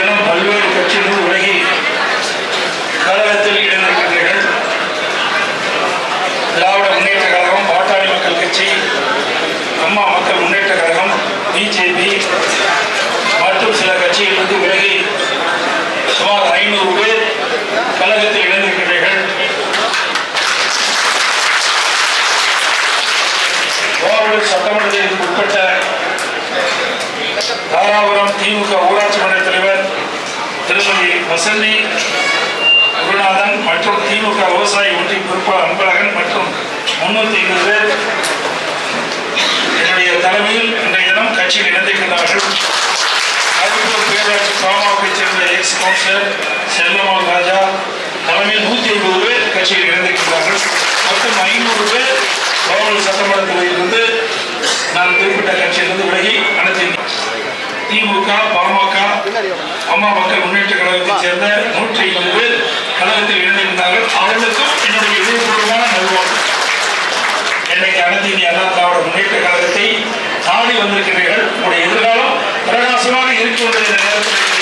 தினம் பல்வேறு கட்சிகள் விலகி கழகத்தில் இணைந்திருக்கின்றீர்கள் திராவிட முன்னேற்ற கழகம் பாட்டாளி மக்கள் கட்சி அம்மா மக்கள் முன்னேற்ற கழகம் பிஜேபி மற்றும் சில கட்சியிலிருந்து விலகி சுமார் ஐநூறு பேர் கழகத்தில் இணைந்திருக்கின்றீர்கள். சட்டமன்றத்திற்கு உட்பட்ட தாராபுரம் திமுக ஊராட்சி வசந்தி குருநாதன் மற்றும் திமுக விவசாயி ஒன்றிய பொறுப்பாளர் அன்பழகன் மற்றும் முன்னூற்றி ஐம்பது பேர். என்னுடைய தலைமையில் இன்றைய தினம் கட்சியில் இணைந்திருக்கிறார்கள் அதுபோல் பேராட்சி பாமகவை சேர்ந்த எக்ஸ் கவுன்சிலர் செல்லமோகன் ராஜா தலைமையில் நூற்றி ஐம்பது பேர் கட்சியில் இணைந்திருக்கிறார்கள் மொத்தம் ஐநூறு பேர் கோவில் சட்டமன்றத்தில் இருந்து நான் குறிப்பிட்ட கட்சியிலிருந்து விலகி அனைத்து திமுக பாமக அம்மா மக்கள் முன்னேற்ற கழகத்தைச் சேர்ந்த நூற்றி ஐம்பது பேர் கழகத்தில் இணைந்திருந்தார்கள். அவர்களுக்கும் என்னுடைய இதயபூர்வமான நல்வாழ்வு இன்னைக்கு அனைத்து இந்திய அண்ணா திராவிட முன்னேற்ற கழகத்தை நாடி வந்திருக்கிறீர்கள் உங்களுடைய எதிர்காலம் பிரகாசமாக இருக்கின்ற இந்த நேரத்தில்